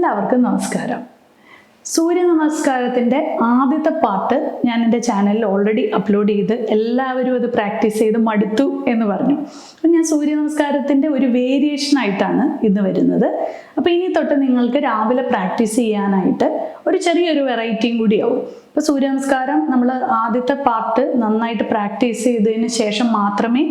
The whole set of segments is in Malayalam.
എല്ലാവർക്കും നമസ്കാരം. സൂര്യ നമസ്കാരത്തിന്റെ ആദ്യത്തെ പാട്ട് ഞാൻ എന്റെ ചാനലിൽ ഓൾറെഡി അപ്ലോഡ് ചെയ്ത് എല്ലാവരും അത് പ്രാക്ടീസ് ചെയ്ത് മടുത്തു എന്ന് പറഞ്ഞു. അപ്പം ഞാൻ സൂര്യ നമസ്കാരത്തിന്റെ ഒരു വേരിയേഷൻ ആയിട്ടാണ് ഇന്ന് വരുന്നത്. അപ്പോൾ ഇനി തൊട്ട് നിങ്ങൾക്ക് രാവിലെ പ്രാക്ടീസ് ചെയ്യാനായിട്ട് ഒരു ചെറിയൊരു വെറൈറ്റിയും കൂടിയാവും ഇപ്പോൾ സൂര്യനമസ്കാരം നമ്മൾ ആദ്യത്തെ പാർട്ട് നന്നായിട്ട് പ്രാക്ടീസ് ചെയ്തതിന് ശേഷം മാത്രമേ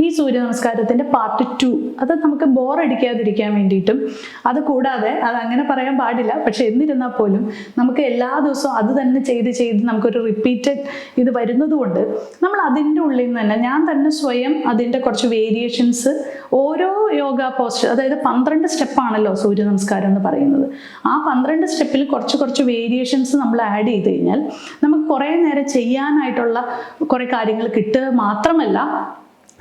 ഈ സൂര്യ നമസ്കാരത്തിന്റെ പാർട്ട് ടു അത് നമുക്ക് ബോറടിക്കാതിരിക്കാൻ വേണ്ടിയിട്ടും അത് കൂടാതെ അത് അങ്ങനെ പറയാൻ പാടില്ല. പക്ഷെ എന്നിരുന്നാൽ പോലും നമുക്ക് എല്ലാ ദിവസവും അത് തന്നെ ചെയ്ത് ചെയ്ത് നമുക്കൊരു റിപ്പീറ്റഡ് ഇത് വരുന്നത് കൊണ്ട് നമ്മൾ അതിന്റെ ഉള്ളിൽ നിന്ന് തന്നെ ഞാൻ തന്നെ സ്വയം അതിന്റെ കുറച്ച് വേരിയേഷൻസ് ഓരോ യോഗ പോസ്റ്റർ അതായത് പന്ത്രണ്ട് സ്റ്റെപ്പാണല്ലോ സൂര്യ നമസ്കാരം എന്ന് പറയുന്നത്. ആ പന്ത്രണ്ട് സ്റ്റെപ്പിൽ കുറച്ച് കുറച്ച് വേരിയേഷൻസ് നമ്മൾ ആഡ് ചെയ്ത് കഴിഞ്ഞാൽ നമുക്ക് കുറേ നേരം ചെയ്യാനായിട്ടുള്ള കുറേ കാര്യങ്ങൾ കിട്ടുക മാത്രമല്ല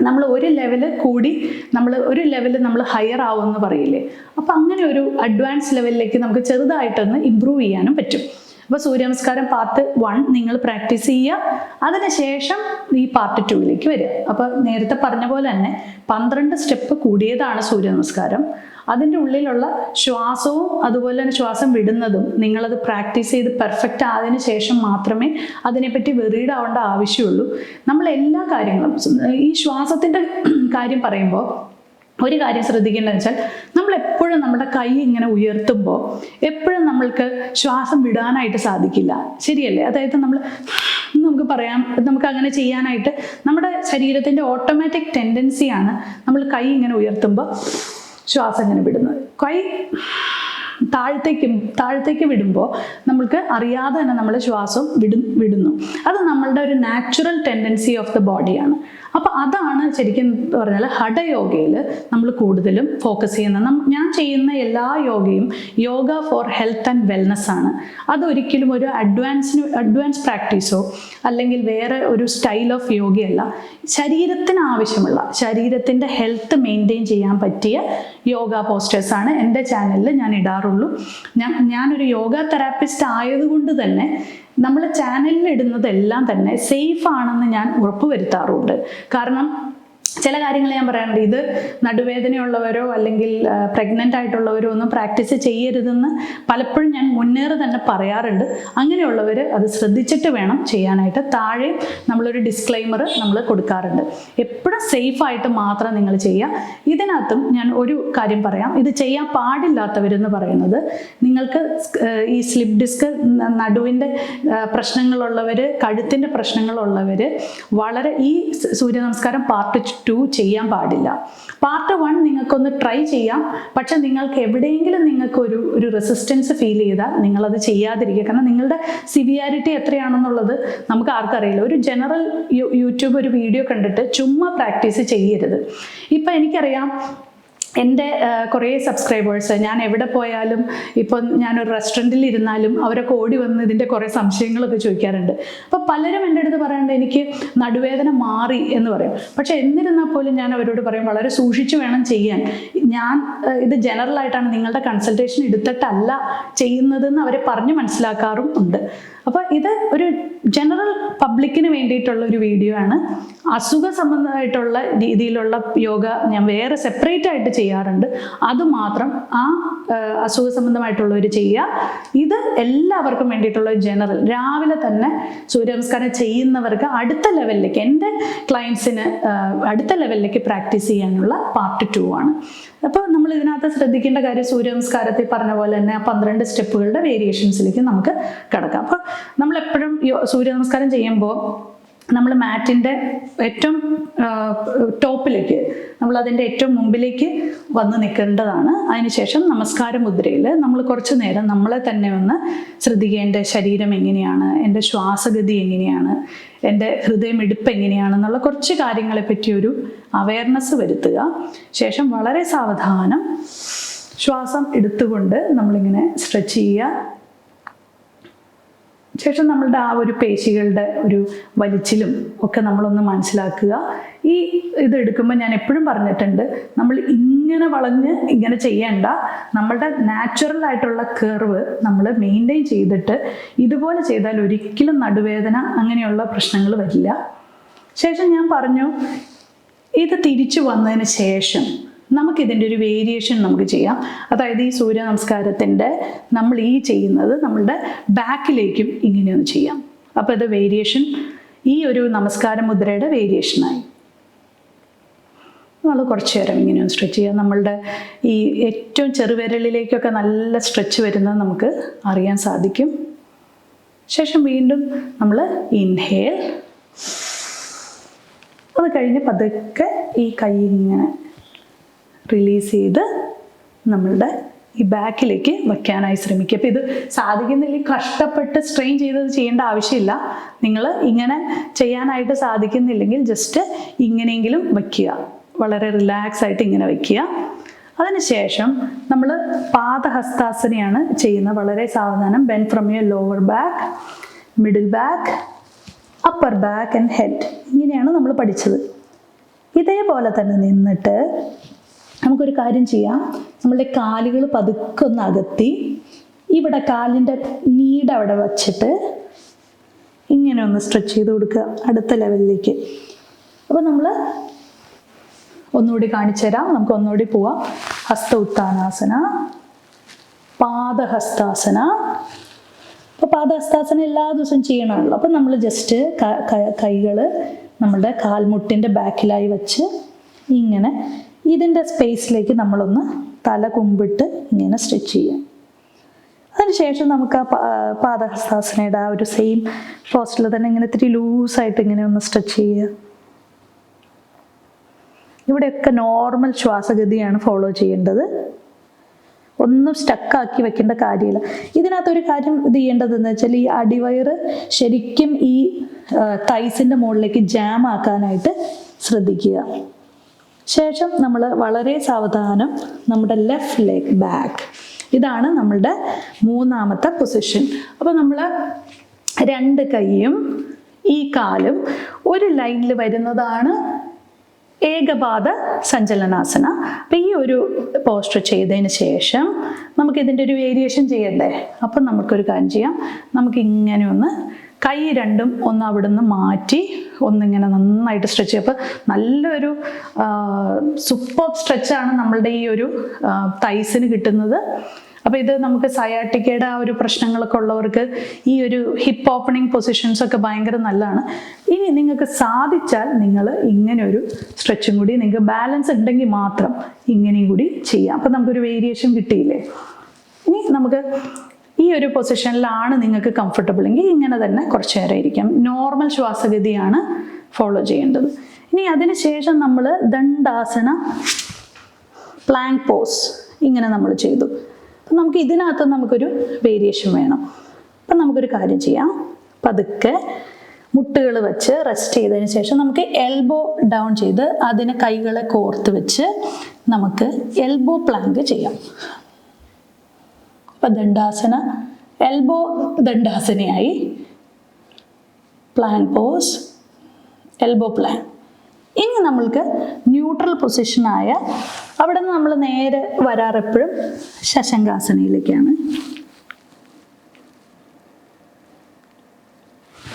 നമ്മൾ ഒരു ലെവൽ കൂടി നമ്മൾ ഒരു ലെവൽ നമ്മൾ ഹയർ ആവുമെന്ന് പറയില്ലേ? അപ്പം അങ്ങനെ ഒരു അഡ്വാൻസ് ലെവലിലേക്ക് നമുക്ക് ചെറുതായിട്ടൊന്ന് ഇമ്പ്രൂവ് ചെയ്യാനും പറ്റും. അപ്പോൾ സൂര്യനമസ്കാരം പാർട്ട് വൺ നിങ്ങൾ പ്രാക്ടീസ് ചെയ്യുക. അതിനുശേഷം ഈ പാർട്ട് ടുവിലേക്ക് വരിക. അപ്പോൾ നേരത്തെ പറഞ്ഞ പോലെ തന്നെ പന്ത്രണ്ട് സ്റ്റെപ്പ് കൂടിയതാണ് സൂര്യനമസ്കാരം അതിന്റെ ഉള്ളിലുള്ള ശ്വാസവും അതുപോലെ തന്നെ ശ്വാസം വിടുന്നതും നിങ്ങളത് പ്രാക്ടീസ് ചെയ്ത് പെർഫെക്റ്റ് ആയതിന് ശേഷം മാത്രമേ അതിനെപ്പറ്റി വെറീഡ് ആവേണ്ട ആവശ്യമുള്ളൂ. നമ്മൾ എല്ലാ കാര്യങ്ങളും ഈ ശ്വാസത്തിന്റെ കാര്യം പറയുമ്പോൾ ഒരു കാര്യം ശ്രദ്ധിക്കേണ്ടത് വെച്ചാൽ നമ്മൾ എപ്പോഴും നമ്മുടെ കൈ ഇങ്ങനെ ഉയർത്തുമ്പോൾ എപ്പോഴും നമ്മൾക്ക് ശ്വാസം വിടാനായിട്ട് സാധിക്കില്ല. ശരിയല്ലേ? അതായത് നമ്മൾ നമുക്ക് പറയാം നമുക്ക് അങ്ങനെ ചെയ്യാനായിട്ട് നമ്മുടെ ശരീരത്തിന്റെ ഓട്ടോമാറ്റിക് ടെൻഡൻസിയാണ് നമ്മൾ കൈ ഇങ്ങനെ ഉയർത്തുമ്പോൾ ശ്വാസം ഇങ്ങനെ വിടുന്നത്. കൈ താഴത്തേക്ക് താഴത്തേക്ക് വിടുമ്പോൾ നമ്മൾക്ക് അറിയാതെ തന്നെ നമ്മൾ ശ്വാസം വിടും വിടുന്നു. അത് നമ്മളുടെ ഒരു നാച്ചുറൽ ടെൻഡൻസി ഓഫ് ദ ബോഡിയാണ് അപ്പോൾ അതാണ് ശരിക്കും പറഞ്ഞാൽ ഹഠയോഗയിൽ നമ്മൾ കൂടുതലും ഫോക്കസ് ചെയ്യുന്നത്. ഞാൻ ചെയ്യുന്ന എല്ലാ യോഗയും yoga for health and wellness ആണ്. അതൊരിക്കലും ഒരു അഡ്വാൻസിന് അഡ്വാൻസ് പ്രാക്ടീസോ അല്ലെങ്കിൽ വേറെ ഒരു സ്റ്റൈൽ ഓഫ് യോഗയല്ല. ശരീരത്തിന് ആവശ്യമുള്ള ശരീരത്തിന്റെ ഹെൽത്ത് മെയിന്റെയിൻ ചെയ്യാൻ പറ്റിയ യോഗ ആണ് എന്റെ ചാനലിൽ ഞാൻ ഇടാറുള്ളൂ. ഞാൻ ഞാനൊരു യോഗ തെറാപ്പിസ്റ്റ് ആയതുകൊണ്ട് തന്നെ നമ്മൾ ചാനലിൽ ഇടുന്നതെല്ലാം തന്നെ സേഫ് ആണെന്ന് ഞാൻ ഉറപ്പുവരുത്താറുണ്ട്. കാരണം ചില കാര്യങ്ങൾ ഞാൻ പറയാറുണ്ട്. ഇത് നടുവേദനയുള്ളവരോ അല്ലെങ്കിൽ പ്രഗ്നന്റ് ആയിട്ടുള്ളവരോ ഒന്നും പ്രാക്ടീസ് ചെയ്യരുതെന്ന് പലപ്പോഴും ഞാൻ മുന്നേറി തന്നെ പറയാറുണ്ട്. അങ്ങനെയുള്ളവർ അത് ശ്രദ്ധിച്ചിട്ട് വേണം ചെയ്യാനായിട്ട്. താഴെ നമ്മളൊരു ഡിസ്ക്ലൈമർ നമ്മൾ കൊടുക്കാറുണ്ട്. എപ്പോഴും സേഫ് ആയിട്ട് മാത്രം നിങ്ങൾ ചെയ്യുക. ഇതിനകത്തും ഞാൻ ഒരു കാര്യം പറയാം. ഇത് ചെയ്യാൻ പാടില്ലാത്തവരെന്ന് പറയുന്നത് നിങ്ങൾക്ക് ഈ സ്ലിപ്പ് ഡിസ്ക് നടുവിന്റെ പ്രശ്നങ്ങളുള്ളവർ കഴുത്തിന്റെ പ്രശ്നങ്ങളുള്ളവർ വളരെ ഈ സൂര്യ നമസ്കാരം പാർട്ട് ടു ചെയ്യാൻ പാടില്ല. പാർട്ട് വൺ നിങ്ങൾക്കൊന്ന് ട്രൈ ചെയ്യാം. പക്ഷെ നിങ്ങൾക്ക് എവിടെയെങ്കിലും നിങ്ങൾക്ക് ഒരു ഒരു റെസിസ്റ്റൻസ് ഫീൽ ചെയ്താൽ നിങ്ങളത് ചെയ്യാതിരിക്കുക. കാരണം നിങ്ങളുടെ സിവിയാരിറ്റി എത്രയാണെന്നുള്ളത് നമുക്ക് ആർക്കറിയില്ല ഒരു ജനറൽ യൂട്യൂബ് ഒരു വീഡിയോ കണ്ടിട്ട് ചുമ്മാ പ്രാക്ടീസ് ചെയ്യരുത്. ഇപ്പം എനിക്കറിയാം എന്റെ കുറേ സബ്സ്ക്രൈബേഴ്സ് ഞാൻ എവിടെ പോയാലും ഇപ്പം ഞാനൊരു റെസ്റ്റോറന്റിൽ ഇരുന്നാലും അവരൊക്കെ ഓടി വന്ന് ഇതിന്റെ കുറേ സംശയങ്ങളൊക്കെ ചോദിക്കാറുണ്ട്. അപ്പോൾ പലരും എന്റെ അടുത്ത് പറയാറുണ്ട് എനിക്ക് നടുവേദന മാറി എന്ന് പറയും. പക്ഷെ എന്നിരുന്നാൽ പോലും ഞാൻ അവരോട് പറയും വളരെ സൂക്ഷിച്ചു വേണം ചെയ്യാൻ. ഞാൻ ഇത് ജനറൽ ആയിട്ടാണ് നിങ്ങളുടെ കൺസൾട്ടേഷൻ എടുത്തിട്ടല്ല ചെയ്യുന്നതെന്ന് അവരെ പറഞ്ഞ് മനസ്സിലാക്കാറും ഉണ്ട്. അപ്പോൾ ഇത് ഒരു ജനറൽ പബ്ലിക്കിന് വേണ്ടിയിട്ടുള്ള ഒരു വീഡിയോ ആണ്. അസുഖ സംബന്ധമായിട്ടുള്ള രീതിയിലുള്ള യോഗ ഞാൻ വേറെ സെപ്പറേറ്റ് ആയിട്ട് ചെയ്യാറുണ്ട്. അത് മാത്രം ആ അസുഖ സംബന്ധമായിട്ടുള്ളവർ ചെയ്യുക. ഇത് എല്ലാവർക്കും വേണ്ടിയിട്ടുള്ള ജനറൽ രാവിലെ തന്നെ സൂര്യനമസ്കാരം ചെയ്യുന്നവർക്ക് അടുത്ത ലെവലിലേക്ക് എന്റെ ക്ലയൻസിന് അടുത്ത ലെവലിലേക്ക് പ്രാക്ടീസ് ചെയ്യാനുള്ള പാർട്ട് ടു ആണ്. അപ്പോൾ നമ്മൾ ഇതിനകത്ത് ശ്രദ്ധിക്കേണ്ട കാര്യം സൂര്യനമസ്കാരത്തിൽ പറഞ്ഞ പോലെ തന്നെ ആ പന്ത്രണ്ട് സ്റ്റെപ്പുകളുടെ വേരിയേഷൻസിലേക്ക് നമുക്ക് കിടക്കാം. അപ്പോൾ നമ്മൾ എപ്പോഴും സൂര്യ നമസ്കാരം ചെയ്യുമ്പോൾ നമ്മൾ മാറ്റിന്റെ ഏറ്റവും ടോപ്പിലേക്ക് നമ്മൾ അതിന്റെ ഏറ്റവും മുമ്പിലേക്ക് വന്ന് നിൽക്കേണ്ടതാണ്. അതിനുശേഷം നമസ്കാര മുദ്രയിൽ നമ്മൾ കുറച്ച് നേരം നമ്മളെ തന്നെ ഒന്ന് ശ്രദ്ധിക്കേണ്ട ശരീരം എങ്ങനെയാണ്? എന്റെ ശ്വാസഗതി എങ്ങനെയാണ്? എന്റെ ഹൃദയം എടുപ്പ് എങ്ങനെയാണെന്നുള്ള കുറച്ച് കാര്യങ്ങളെ ഒരു അവയർനെസ് വരുത്തുക. ശേഷം വളരെ സാവധാനം ശ്വാസം എടുത്തുകൊണ്ട് നമ്മളിങ്ങനെ സ്ട്രെച്ച് ചെയ്യുക. ശേഷം നമ്മളുടെ ആ ഒരു പേശികളുടെ ഒരു വലിച്ചിലും ഒക്കെ നമ്മളൊന്ന് മനസ്സിലാക്കുക. ഈ ഇത് എടുക്കുമ്പോൾ ഞാൻ എപ്പോഴും പറഞ്ഞിട്ടുണ്ട് നമ്മൾ ഇങ്ങനെ വളഞ്ഞ് ഇങ്ങനെ ചെയ്യേണ്ട നമ്മളുടെ നാച്ചുറൽ ആയിട്ടുള്ള കർവ് നമ്മൾ മെയിന്റെയിൻ ചെയ്തിട്ട് ഇതുപോലെ ചെയ്താൽ ഒരിക്കലും നടുവേദന അങ്ങനെയുള്ള പ്രശ്നങ്ങൾ വരില്ല. ശേഷം ഞാൻ പറഞ്ഞു ഇത് തിരിച്ചു വന്നതിന് ശേഷം നമുക്കിതിന്റെ ഒരു വേരിയേഷൻ നമുക്ക് ചെയ്യാം. അതായത് ഈ സൂര്യ നമസ്കാരത്തിന്റെ നമ്മൾ ഈ ചെയ്യുന്നത് നമ്മളുടെ ബാക്കിലേക്കും ഇങ്ങനെയൊന്ന് ചെയ്യാം. അപ്പോൾ ഇത് വേരിയേഷൻ ഈ ഒരു നമസ്കാര മുദ്രയുടെ വേരിയേഷനായി നമ്മൾ കുറച്ച് നേരം ഇങ്ങനെ ഒന്ന് സ്ട്രെച്ച് ചെയ്യാം. നമ്മളുടെ ഈ ഏറ്റവും ചെറുവിരലിലേക്കൊക്കെ നല്ല സ്ട്രെച്ച് വരുന്നത് നമുക്ക് അറിയാൻ സാധിക്കും. ശേഷം വീണ്ടും നമ്മൾ ഇൻഹേൽ അത് കഴിഞ്ഞ് പതുക്കെ ഈ കൈ ഇങ്ങനെ റിലീസ് ചെയ്ത് നമ്മളുടെ ഈ ബാക്കിലേക്ക് വയ്ക്കാനായി ശ്രമിക്കുക. അപ്പോൾ ഇത് സാധിക്കുന്നില്ലെങ്കിൽ കഷ്ടപ്പെട്ട് സ്ട്രെയിൻ ചെയ്തത് ചെയ്യേണ്ട ആവശ്യമില്ല. നിങ്ങൾ ഇങ്ങനെ ചെയ്യാനായിട്ട് സാധിക്കുന്നില്ലെങ്കിൽ ജസ്റ്റ് ഇങ്ങനെയെങ്കിലും വയ്ക്കുക. വളരെ റിലാക്സ് ആയിട്ട് ഇങ്ങനെ വയ്ക്കുക. അതിനുശേഷം നമ്മൾ പാദഹസ്താസനയാണ് ചെയ്യുന്നത്. വളരെ സാവധാനം. Bend from your lower back middle back upper back and head ഇങ്ങനെയാണ് നമ്മൾ പഠിച്ചത്. ഇതേപോലെ തന്നെ നിന്നിട്ട് നമുക്കൊരു കാര്യം ചെയ്യാം. നമ്മളുടെ കാലുകൾ പതുക്കെ ഒന്ന് അകത്തി ഇവിടെ കാലിന്റെ നീട് അവിടെ വച്ചിട്ട് ഇങ്ങനെ ഒന്ന് സ്ട്രെച്ച് ചെയ്ത് കൊടുക്കുക അടുത്ത ലെവലിലേക്ക് അപ്പോൾ നമ്മൾ ഒന്നുകൂടി കാണിച്ചു തരാം. നമുക്ക് ഒന്നുകൂടി പോവാം. ഹസ്ത ഉത്താനാസന പാദഹസ്താസന. അപ്പോൾ പാദഹസ്താസന എല്ലാ ദിവസവും ചെയ്യണമല്ലോ. അപ്പോൾ നമ്മൾ ജസ്റ്റ് കൈകൾ നമ്മുടെ കാൽമുട്ടിന്റെ ബാക്കിലായി വച്ച് ഇങ്ങനെ ഇതിന്റെ സ്പേസിലേക്ക് നമ്മളൊന്ന് തല കുമ്പിട്ട് ഇങ്ങനെ സ്റ്റിച്ച് ചെയ്യാം അതിനുശേഷം നമുക്ക് ആ പാദഹസ്താസനയുടെ ആ ഒരു സെയിം പോസ്റ്റിൽ തന്നെ ഇങ്ങനെ ഇത്തിരി ലൂസായിട്ട് ഇങ്ങനെ ഒന്ന് സ്ട്രെച്ച് ചെയ്യുക. ഇവിടെയൊക്കെ നോർമൽ ശ്വാസഗതിയാണ് ഫോളോ ചെയ്യേണ്ടത്. ഒന്നും സ്റ്റക്കാക്കി വെക്കേണ്ട കാര്യമില്ല. ഇതിനകത്തൊരു കാര്യം ഇത് ചെയ്യേണ്ടത് എന്ന് വെച്ചാൽ ഈ അടിവയറ് ശരിക്കും ഈ തൈസിന്റെ മുകളിലേക്ക് ജാം ആക്കാനായിട്ട് ശ്രദ്ധിക്കുക. ശേഷം നമ്മൾ വളരെ സാവധാനം നമ്മുടെ ലെഫ്റ്റ് ലെഗ് ബാക്ക് ഇതാണ് നമ്മളുടെ മൂന്നാമത്തെ പൊസിഷൻ അപ്പോൾ നമ്മൾ രണ്ട് കൈയും ഈ കാലും ഒരു ലൈനിൽ വരുന്നതാണ് ഏകപാദ സഞ്ചലനാസന. അപ്പം ഈ ഒരു പോസ്റ്റർ ചെയ്തതിന് ശേഷം നമുക്ക് ഇതിന്റെ ഒരു വേരിയേഷൻ ചെയ്യണ്ടേ? അപ്പം നമുക്കൊരു കാര്യം ചെയ്യാം. നമുക്ക് ഇങ്ങനെ ഒന്ന് കൈ രണ്ടും ഒന്ന് അവിടുന്ന് മാറ്റി ഒന്നിങ്ങനെ നന്നായിട്ട് സ്ട്രെച്ച് ചെയ്യും. അപ്പോൾ നല്ലൊരു സൂപ്പർ സ്ട്രെച്ചാണ് നമ്മളുടെ ഈ ഒരു തൈസിന് കിട്ടുന്നത്. അപ്പോൾ ഇത് നമുക്ക് സയാട്ടിക്കയുടെ ആ ഒരു പ്രശ്നങ്ങളൊക്കെ ഉള്ളവർക്ക് ഈ ഒരു ഹിപ്പ് ഓപ്പണിംഗ് പൊസിഷൻസ് ഒക്കെ ഭയങ്കര നല്ലതാണ്. ഇനി നിങ്ങൾക്ക് സാധിച്ചാൽ നിങ്ങൾ ഇങ്ങനെ ഒരു സ്ട്രെച്ചും കൂടി നിങ്ങൾക്ക് ബാലൻസ് ഉണ്ടെങ്കിൽ മാത്രം ഇങ്ങനെയും കൂടി ചെയ്യാം. അപ്പം നമുക്കൊരു വേരിയേഷൻ കിട്ടിയില്ലേ? ഇനി നമുക്ക് ഒരു പൊസിഷനിലാണ് നിങ്ങൾക്ക് കംഫർട്ടബിൾ എങ്കിൽ ഇങ്ങനെ തന്നെ കുറച്ച് നേരം ഇരിക്കാം നോർമൽ ശ്വാസഗതിയാണ് ഫോളോ ചെയ്യേണ്ടത്. ഇനി അതിന് ശേഷം നമ്മൾ ദണ്ഡാസന പ്ലാങ്ക് പോസ് ഇങ്ങനെ നമ്മൾ ചെയ്തു. അപ്പം നമുക്ക് ഇതിനകത്ത് നമുക്കൊരു വേരിയേഷൻ വേണം. അപ്പം നമുക്കൊരു കാര്യം ചെയ്യാം. പതുക്കെ മുട്ടുകൾ വെച്ച് റെസ്റ്റ് ചെയ്തതിന് ശേഷം നമുക്ക് എൽബോ ഡൗൺ ചെയ്ത് അതിന് കൈകളെ കോർത്ത് വെച്ച് നമുക്ക് എൽബോ പ്ലാങ്ക് ചെയ്യാം. അപ്പം ദണ്ഡാസന എൽബോ ദണ്ഡാസനയായി. പ്ലാൻ പോസ് എൽബോ പ്ലാൻ ഇനി നമ്മൾക്ക് ന്യൂട്രൽ പൊസിഷനായ അവിടെ നിന്ന് നമ്മൾ നേരെ വരാറെപ്പോഴും ശശങ്കാസനയിലേക്കാണ്.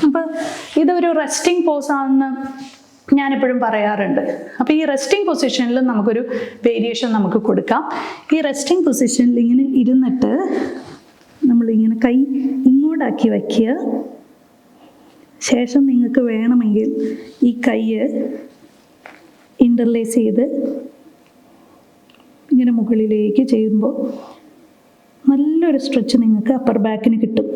അപ്പോൾ ഇതൊരു റെസ്റ്റിംഗ് പോസാണെന്ന് ഞാനെപ്പോഴും പറയാറുണ്ട്. അപ്പോൾ ഈ റെസ്റ്റിംഗ് പൊസിഷനിൽ നമുക്കൊരു വേരിയേഷൻ നമുക്ക് കൊടുക്കാം. ഈ റെസ്റ്റിംഗ് പൊസിഷനിൽ ഇങ്ങനെ ഇരുന്നിട്ട് നമ്മളിങ്ങനെ കൈ ഇങ്ങോട്ടാക്കി വയ്ക്കുക. ശേഷം നിങ്ങൾക്ക് വേണമെങ്കിൽ ഈ കൈ ഇന്റർലേസ് ചെയ്ത് ഇങ്ങനെ മുകളിലേക്ക് ചെയ്യുമ്പോൾ നല്ലൊരു സ്ട്രെച്ച് നിങ്ങൾക്ക് അപ്പർ ബാക്കിന് കിട്ടും.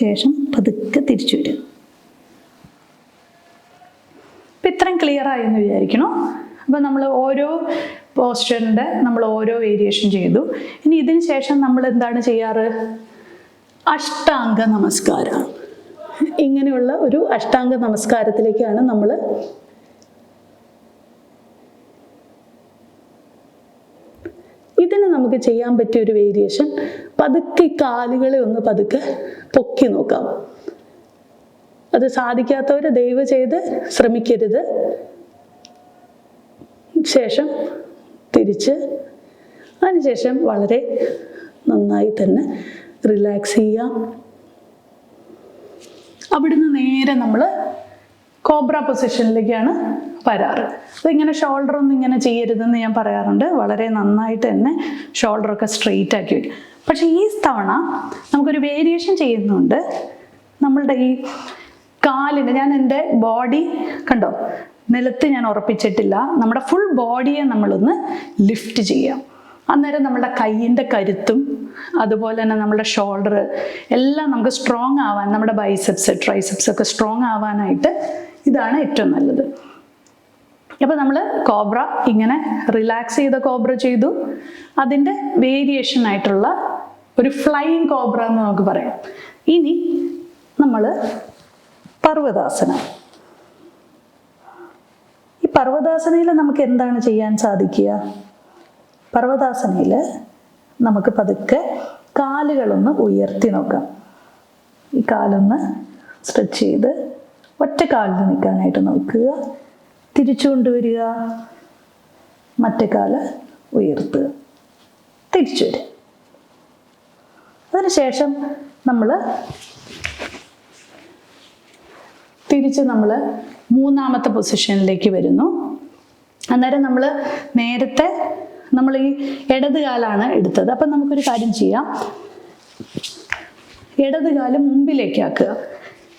ശേഷം പതുക്കെ തിരിച്ചു വരും അപ്പം ഇത്രയും ക്ലിയർ ആയെന്ന് വിചാരിക്കണം? അപ്പോൾ നമ്മൾ ഓരോ പോസ്റ്ററിന്റെ നമ്മൾ ഓരോ വേരിയേഷൻ ചെയ്തു. ഇനി ഇതിന് ശേഷം നമ്മൾ എന്താണ് ചെയ്യാറ്? അഷ്ടാംഗ നമസ്കാരം. ഇങ്ങനെയുള്ള ഒരു അഷ്ടാംഗ നമസ്കാരത്തിലേക്കാണ് നമ്മൾ ഇതിന് നമുക്ക് ചെയ്യാൻ പറ്റിയ ഒരു വേരിയേഷൻ പതുക്കെ കാലുകളെ ഒന്ന് പതുക്കെ പൊക്കി നോക്കാം. അത് സാധിക്കാത്തവർ ദയവ് ചെയ്ത് ശ്രമിക്കരുത്. ശേഷം തിരിച്ച് അതിനുശേഷം വളരെ നന്നായി തന്നെ റിലാക്സ് ചെയ്യാം. അവിടുന്ന് നേരെ നമ്മൾ കോബ്ര പൊസിഷനിലേക്കാണ് വരാറ്. അപ്പോൾ ഇങ്ങനെ ഷോൾഡർ ഒന്നും ഇങ്ങനെ ചെയ്യരുതെന്ന് ഞാൻ പറയാറുണ്ട്. വളരെ നന്നായിട്ട് തന്നെ ഷോൾഡറൊക്കെ സ്ട്രെയിറ്റ് ആക്കി വയ്ക്കും പക്ഷേ ഈ തവണ നമുക്കൊരു വേരിയേഷൻ ചെയ്യുന്നുണ്ട്. നമ്മളുടെ ഈ കാലിന് ഞാൻ എന്റെ ബോഡി കണ്ടോ? നിലത്ത് ഞാൻ ഉറപ്പിച്ചിട്ടില്ല. നമ്മുടെ ഫുൾ ബോഡിയെ നമ്മളൊന്ന് ലിഫ്റ്റ് ചെയ്യാം. അന്നേരം നമ്മുടെ കയ്യിന്റെ കരുത്തും അതുപോലെ തന്നെ നമ്മുടെ ഷോൾഡർ എല്ലാം നമുക്ക് സ്ട്രോങ് ആവാൻ നമ്മുടെ ബൈസെപ്സ് ട്രൈസെപ്സ് ഒക്കെ സ്ട്രോങ് ആവാനായിട്ട് ഇതാണ് ഏറ്റവും നല്ലത്. അപ്പോൾ നമ്മൾ കോബ്ര ഇങ്ങനെ റിലാക്സ് ചെയ്ത കോബ്ര ചെയ്തു. അതിന്റെ വേരിയേഷൻ ആയിട്ടുള്ള ഒരു ഫ്ലൈയിങ് കോബ്ര എന്ന് നമുക്ക് പറയാം. ഇനി നമ്മൾ പർവതാസനം. ഈ പർവതാസനയിൽ നമുക്ക് എന്താണ് ചെയ്യാൻ സാധിക്കുക? പർവതാസനയിൽ നമുക്ക് പതുക്കെ കാലുകളൊന്ന് ഉയർത്തി നോക്കാം. ഈ കാലൊന്ന് സ്ട്രെച്ച് ചെയ്ത് ഒറ്റ കാലിൽ നിൽക്കാനായിട്ട് നോക്കുക. തിരിച്ചു കൊണ്ടുവരിക. മറ്റേ കാൽ ഉയർത്തുക. തിരിച്ചു വരിക. അതിനുശേഷം നമ്മൾ തിരിച്ച് നമ്മൾ മൂന്നാമത്തെ പൊസിഷനിലേക്ക് വരുന്നു. അന്നേരം നമ്മൾ നേരത്തെ നമ്മൾ ഈ ഇടത് കാലാണ് എടുത്തത്. അപ്പം നമുക്കൊരു കാര്യം ചെയ്യാം. ഇടത് കാൽ മുമ്പിലേക്ക് ആക്കുക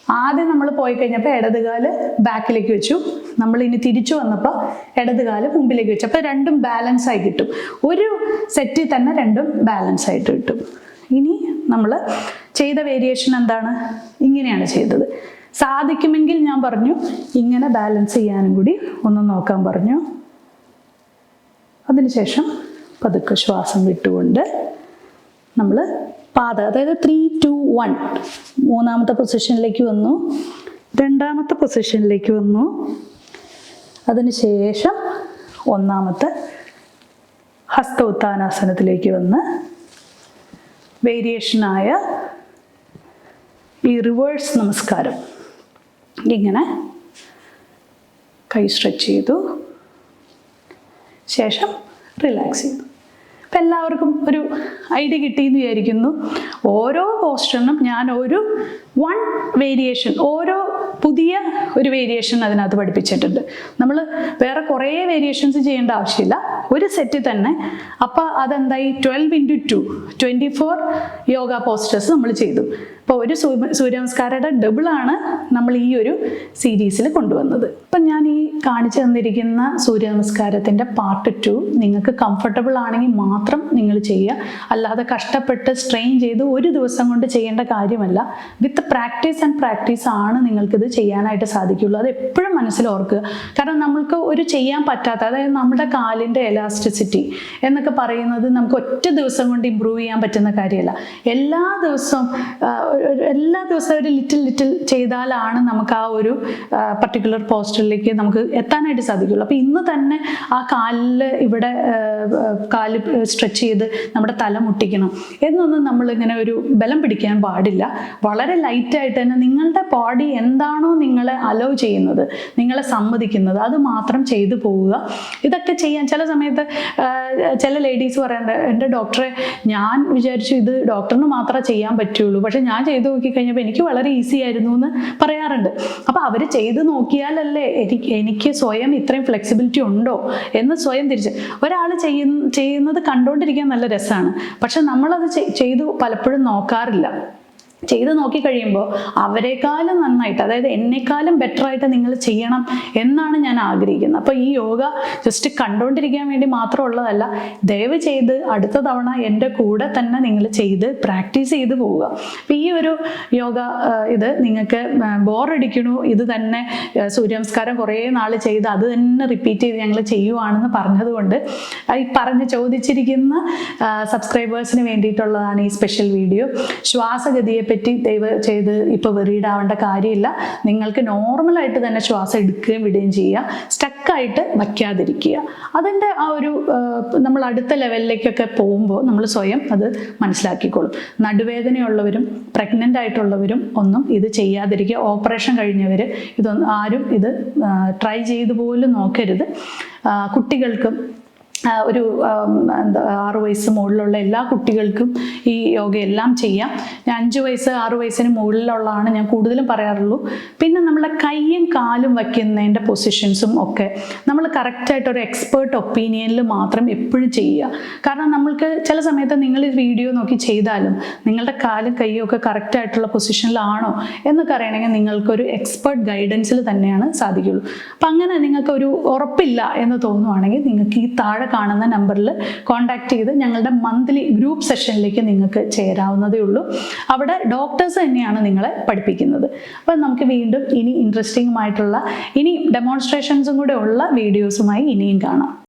ആദ്യം നമ്മൾ പോയി കഴിഞ്ഞപ്പോൾ ഇടതുകാൽ ബാക്കിലേക്ക് വെച്ചു. നമ്മൾ ഇനി തിരിച്ചു വന്നപ്പോൾ ഇടതുകാൽ മുമ്പിലേക്ക് വെച്ചു. അപ്പോൾ രണ്ടും ബാലൻസ് ആയി കിട്ടും. ഒരു സെറ്റിൽ തന്നെ രണ്ടും ബാലൻസ് ആയിട്ട് കിട്ടും. ഇനി നമ്മൾ ചെയ്ത വേരിയേഷൻ എന്താണ്? ഇങ്ങനെയാണ് ചെയ്തത്. സാധിക്കുമെങ്കിൽ ഞാൻ പറഞ്ഞു ഇങ്ങനെ ബാലൻസ് ചെയ്യാനും കൂടി ഒന്ന് നോക്കാൻ പറഞ്ഞു. അതിനുശേഷം പതുക്കെ ശ്വാസം വിട്ടുകൊണ്ട് നമ്മൾ പാത അതായത് ത്രീ ടു വൺ മൂന്നാമത്തെ പൊസിഷനിലേക്ക് വന്നു. രണ്ടാമത്തെ പൊസിഷനിലേക്ക് വന്നു. അതിനുശേഷം ഒന്നാമത്തെ ഹസ്ത ഉത്താനാസനത്തിലേക്ക് വന്ന് വേരിയേഷനായ ഈ റിവേഴ്സ് നമസ്കാരം ഇങ്ങനെ കൈ സ്ട്രെച്ച് ചെയ്തു. ശേഷം റിലാക്സ് ചെയ്തു. അപ്പം എല്ലാവർക്കും ഒരു ഐഡിയ കിട്ടിയെന്ന് വിചാരിക്കുന്നു. ഓരോ പോസ്റ്ററിനും ഞാൻ ഒരു വൺ വേരിയേഷൻ ഓരോ പുതിയ ഒരു വേരിയേഷൻ അതിനകത്ത് പഠിപ്പിച്ചിട്ടുണ്ട്. നമ്മൾ വേറെ കുറേ വേരിയേഷൻസ് ചെയ്യേണ്ട ആവശ്യമില്ല. ഒരു സെറ്റ് തന്നെ. അപ്പം അതെന്തായി? Twelve into two twenty four yoga postures നമ്മൾ ചെയ്തു. അപ്പോൾ ഒരു സൂര്യനമസ്കാരയുടെ ഡബിളാണ് നമ്മൾ ഈ ഒരു സീരീസിൽ കൊണ്ടുവന്നത്. ഇപ്പം ഞാൻ ഈ കാണിച്ചു തന്നിരിക്കുന്ന സൂര്യനമസ്കാരത്തിന്റെ പാർട്ട് ടു നിങ്ങൾക്ക് കംഫർട്ടബിൾ ആണെങ്കിൽ മാത്രം നിങ്ങൾ ചെയ്യുക. അല്ലാതെ കഷ്ടപ്പെട്ട് സ്ട്രെയിൻ ചെയ്ത് ഒരു ദിവസം കൊണ്ട് ചെയ്യേണ്ട കാര്യമല്ല. വിത്ത് പ്രാക്ടീസ് ആൻഡ് പ്രാക്ടീസ് ആണ് നിങ്ങൾക്കിത് ചെയ്യാനായിട്ട് സാധിക്കുള്ളൂ. അത് എപ്പോഴും മനസ്സിൽ ഓർക്കുക. കാരണം നമ്മൾക്ക് ഒരു ചെയ്യാൻ പറ്റാത്ത അതായത് നമ്മുടെ കാലിന്റെ എലാസ്റ്റിസിറ്റി എന്നൊക്കെ പറയുന്നത് നമുക്ക് ഒറ്റ ദിവസം കൊണ്ട് ഇമ്പ്രൂവ് ചെയ്യാൻ പറ്റുന്ന കാര്യമല്ല. എല്ലാ ദിവസവും എല്ലാ ദിവസവും ഒരു ലിറ്റിൽ ലിറ്റിൽ ചെയ്താലാണ് നമുക്ക് ആ ഒരു പർട്ടിക്കുലർ പോസ്റ്ററിലേക്ക് നമുക്ക് എത്താനായിട്ട് സാധിക്കുള്ളൂ. അപ്പോൾ ഇന്ന് തന്നെ ആ കാലിൽ ഇവിടെ കാൽ സ്ട്രെച്ച് ചെയ്ത് നമ്മുടെ തല മുട്ടിക്കണം എന്നൊന്നും നമ്മൾ ഇങ്ങനെ ഒരു ബലം പിടിക്കാൻ പാടില്ല. വളരെ ലൈറ്റായിട്ട് തന്നെ നിങ്ങളുടെ ബോഡി എന്താണോ നിങ്ങളെ അലോ ചെയ്യുന്നത്? നിങ്ങളെ സമ്മതിക്കുന്നത്? അത് മാത്രം ചെയ്തു പോവുക. ഇതൊക്കെ ചെയ്യാൻ ചില സമയത്ത് ചില ലേഡീസ് പറയണ്ട എന്റെ ഡോക്ടറെ ഞാൻ വിചാരിച്ചു ഇത് ഡോക്ടറിന് മാത്രമേ ചെയ്യാൻ പറ്റുള്ളൂ. പക്ഷെ ഞാൻ ചെയ്തു നോക്കിക്കഴിഞ്ഞപ്പോൾ എനിക്ക് വളരെ ഈസി ആയിരുന്നു എന്ന് പറയാറുണ്ട്. അപ്പോൾ അവർ ചെയ്ത് നോക്കിയാലല്ലേ എനിക്ക് എനിക്ക് സ്വയം ഇത്രയും ഫ്ലെക്സിബിലിറ്റി ഉണ്ടോ? എന്ന് സ്വയം തിരിച്ച്. ഒരാൾ ചെയ്യുന്ന ചെയ്യുന്നത് കണ്ടുകൊണ്ടിരിക്കാൻ നല്ല രസമാണ് പക്ഷെ നമ്മളത് ചെയ്- ചെയ്തു പലപ്പോഴും നോക്കാറില്ല. ചെയ്ത് നോക്കി കഴിയുമ്പോൾ അവരെക്കാളും നന്നായിട്ട് അതായത് എന്നെക്കാളും ബെറ്റർ ആയിട്ട് നിങ്ങൾ ചെയ്യണം എന്നാണ് ഞാൻ ആഗ്രഹിക്കുന്നത്. അപ്പോൾ ഈ യോഗ ജസ്റ്റ് കണ്ടുകൊണ്ടിരിക്കാൻ വേണ്ടി മാത്രമുള്ളതല്ല ദയവ് ചെയ്ത് അടുത്ത തവണ എന്റെ കൂടെ തന്നെ നിങ്ങൾ ചെയ്ത് പ്രാക്ടീസ് ചെയ്ത് പോവുക. അപ്പം ഈ ഒരു യോഗ ഇത് നിങ്ങൾക്ക് ബോറടിക്കണു ഇത് തന്നെ സൂര്യനമസ്കാരം കുറേ നാൾ ചെയ്ത് അത് തന്നെ റിപ്പീറ്റ് ചെയ്ത് ഞങ്ങൾ ചെയ്യുവാണെന്ന് പറഞ്ഞതുകൊണ്ട് ഈ പറഞ്ഞ് ചോദിച്ചിരിക്കുന്ന സബ്സ്ക്രൈബേഴ്സിന് വേണ്ടിയിട്ടുള്ളതാണ് ഈ സ്പെഷ്യൽ വീഡിയോ ശ്വാസഗതിയെ പറ്റി ദയവ് ചെയ്ത് ഇപ്പോൾ വെറിയിടാവേണ്ട കാര്യമില്ല. നിങ്ങൾക്ക് നോർമലായിട്ട് തന്നെ ശ്വാസം എടുക്കുകയും വിടുകയും ചെയ്യുക. സ്റ്റക്കായിട്ട് വയ്ക്കാതിരിക്കുക. അതിന്റെ ആ ഒരു നമ്മൾ അടുത്ത ലെവലിലേക്കൊക്കെ പോകുമ്പോൾ നമ്മൾ സ്വയം അത് മനസ്സിലാക്കിക്കോളും. നടുവേദനയുള്ളവരും പ്രഗ്നന്റ് ആയിട്ടുള്ളവരും ഒന്നും ഇത് ചെയ്യാതിരിക്കുക. ഓപ്പറേഷൻ കഴിഞ്ഞവർ ഇതൊന്നും ആരും ഇത് ട്രൈ ചെയ്ത് പോലും നോക്കരുത്. കുട്ടികൾക്കും ഒരു എന്താ ആറു വയസ്സ് മുകളിലുള്ള എല്ലാ കുട്ടികൾക്കും ഈ യോഗ എല്ലാം ചെയ്യാം. ഞാൻ അഞ്ച് വയസ്സ് ആറു വയസ്സിന് മുകളിലുള്ളതാണ് ഞാൻ കൂടുതലും പറയാറുള്ളൂ. പിന്നെ നമ്മളെ കൈയും കാലും വയ്ക്കുന്നതിന്റെ പൊസിഷൻസും ഒക്കെ. നമ്മൾ കറക്റ്റായിട്ട് ഒരു എക്സ്പേർട്ട് ഒപ്പീനിയനിൽ മാത്രം എപ്പോഴും ചെയ്യുക. കാരണം നമ്മൾക്ക് ചില സമയത്ത് നിങ്ങൾ വീഡിയോ നോക്കി ചെയ്താലും നിങ്ങളുടെ കാലും കൈയും ഒക്കെ കറക്റ്റായിട്ടുള്ള പൊസിഷനിലാണോ എന്നൊക്കെ അറിയണമെങ്കിൽ നിങ്ങൾക്കൊരു എക്സ്പേർട്ട് ഗൈഡൻസിൽ തന്നെയാണ് സാധിക്കുള്ളൂ. അപ്പം അങ്ങനെ നിങ്ങൾക്കൊരു ഉറപ്പില്ല എന്ന് തോന്നുവാണെങ്കിൽ നിങ്ങൾക്ക് ഈ താഴെ കാണുന്ന നമ്പറിൽ കോൺടാക്ട് ചെയ്ത് ഞങ്ങളുടെ മന്ത്ലി ഗ്രൂപ്പ് സെഷനിലേക്ക് നിങ്ങൾക്ക് ചേരാവുന്നതേ ഉള്ളൂ. അവിടെ ഡോക്ടേഴ്സ് തന്നെയാണ് നിങ്ങളെ പഠിപ്പിക്കുന്നത്. അപ്പം നമുക്ക് വീണ്ടും ഇനി ഇൻട്രസ്റ്റിംഗ് ആയിട്ടുള്ള ഇനി ഡെമോൺസ്ട്രേഷൻസും കൂടെ ഉള്ള വീഡിയോസുമായി ഇനിയും കാണാം.